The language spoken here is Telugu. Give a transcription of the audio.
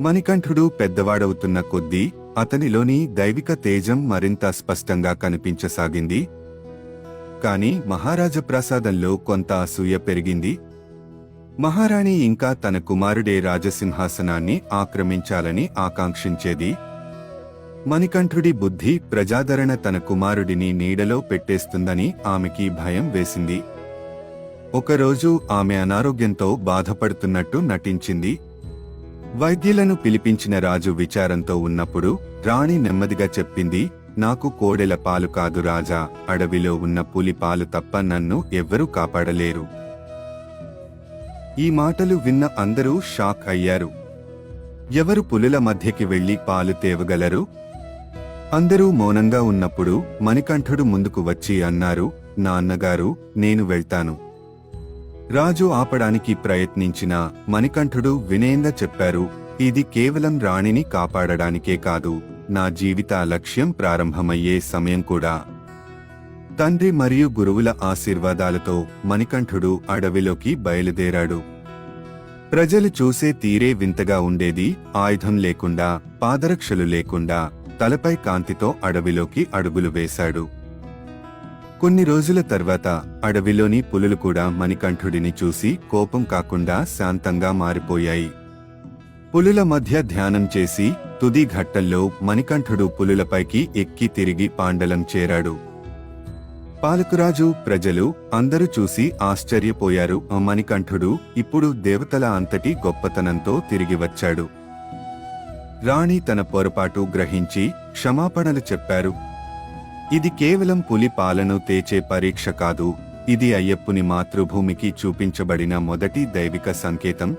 మణికంఠుడు పెద్దవాడవుతున్న కొద్దీ అతనిలోని దైవిక తేజం మరింత స్పష్టంగా కనిపించసాగింది. కాని మహారాజ ప్రసాదంలో కొంత అసూయ పెరిగింది. మహారాణి ఇంకా తన కుమారుడే రాజసింహాసనాన్ని ఆక్రమించాలని ఆకాంక్షించేది. మణికంఠుడి బుద్ధి ప్రజాదరణ తన కుమారుడిని నీడలో పెట్టేస్తుందని ఆమెకి భయం వేసింది. ఒకరోజు ఆమె అనారోగ్యంతో బాధపడుతున్నట్టు నటించింది. వైద్యులను పిలిపించిన రాజు విచారంతో ఉన్నప్పుడు రాణి నెమ్మదిగా చెప్పింది నాకు కోడెల పాలు కాదు రాజా అడవిలో ఉన్న పులి పాలు తప్ప నన్ను ఎవ్వరూ కాపాడలేరు. ఈ మాటలు విన్న అందరూ షాక్ అయ్యారు. ఎవరు పులుల మధ్యకి వెళ్ళి పాలు తేవగలరు? అందరూ మౌనంగా ఉన్నప్పుడు మణికంఠుడు ముందుకు వచ్చి అన్నారు నాన్నగారు నేను వెళ్తాను. రాజు ఆపడానికి ప్రయత్నించిన మణికంఠుడు వినేంద చెప్పారు ఇది కేవలం రాణిని కాపాడడానికే కాదు నా జీవిత లక్ష్యం ప్రారంభమయ్యే సమయం కూడా. తండ్రి మరియు గురువుల ఆశీర్వాదాలతో మణికంఠుడు అడవిలోకి బయలుదేరాడు. ప్రజలు చూసే తీరే వింతగా ఉండేది ఆయుధం లేకుండా పాదరక్షలు లేకుండా తలపై కాంతితో అడవిలోకి అడుగులు వేశాడు. కొన్ని రోజుల తర్వాత అడవిలోని పులులు కూడా మణికంఠుడిని చూసి కోపం కాకుండా శాంతంగా మారిపోయాయి. పులుల మధ్య ధ్యానం చేసి తుది ఘట్టంలో మణికంఠుడు పులులపైకి ఎక్కి తిరిగి పాండలం చేరాడు. పాలకురాజు ప్రజలు అందరూ చూసి ఆశ్చర్యపోయారు. ఆ మణికంఠుడు ఇప్పుడు దేవతల అంతటి గొప్పతనంతో తిరిగి వచ్చాడు. రాణి తన పొరపాటు గ్రహించి క్షమాపణలు చెప్పారు. ఇది కేవలం పులి పాలను తేచే పరీక్ష కాదు ఇది అయ్యప్పుని మాతృభూమికి చూపించబడిన మొదటి దైవిక సంకేతం.